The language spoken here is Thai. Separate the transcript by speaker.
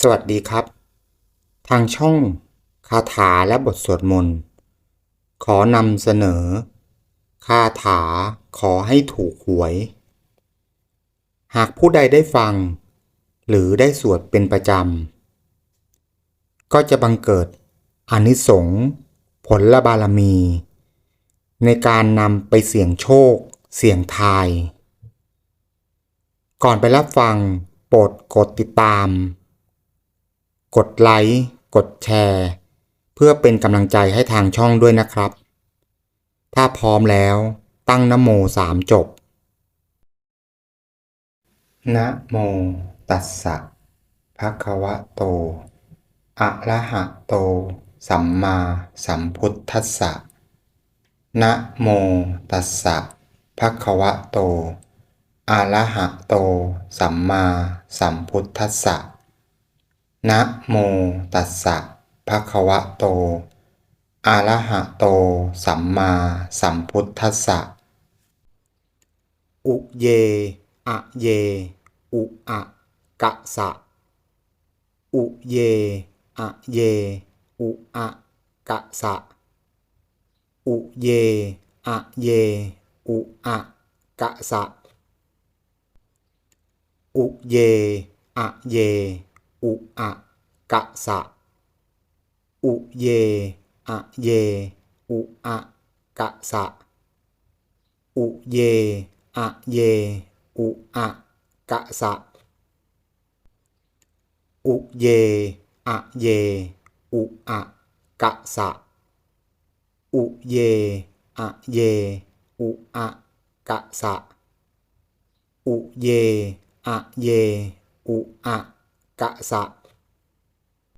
Speaker 1: สวัสดีครับ ทางช่องคาถาและบทสวดมนต์ ขอนำเสนอ คาถาขอให้ถูกหวย หากผู้ใดได้ฟัง หรือได้สวดเป็นประจำ ก็จะบังเกิดอนิสงส์ผลบารมี ในการนำไปเสี่ยงโชค เสี่ยงทาย ก่อนไปรับฟังโปรดกดติดตาม กดไลค์ กดแชร์ เพื่อเป็นกำลังใจให้ทางช่องด้วยนะครับ ถ้าพร้อมแล้วตั้งนะโมสามจบ นะโมตัสสะภะคะวะโต อะระหะโต สัมมาสัมพุทธัสสะ นะโมตัสสะภะคะวะโต อะระหะโต สัมมาสัมพุทธัสสะ นะโมตัสสะภะคะวะโต อะระหะโต สัมมาสัมพุทธัสสะ อุเย อะเย อุอะกะสะ อุเย อะเย อุอะกะสะ อุเย อะเย อุอะกะสะ อุเย อะเย อุอะกะสะ อุเย อะเย อุอะกะสะ อุเย อะเย อุอะกะสะ อุเย อะเย อุอะกะสะ อุเย อะเย อุอะกะสะ อุเย อะเย อุอะ กะสะ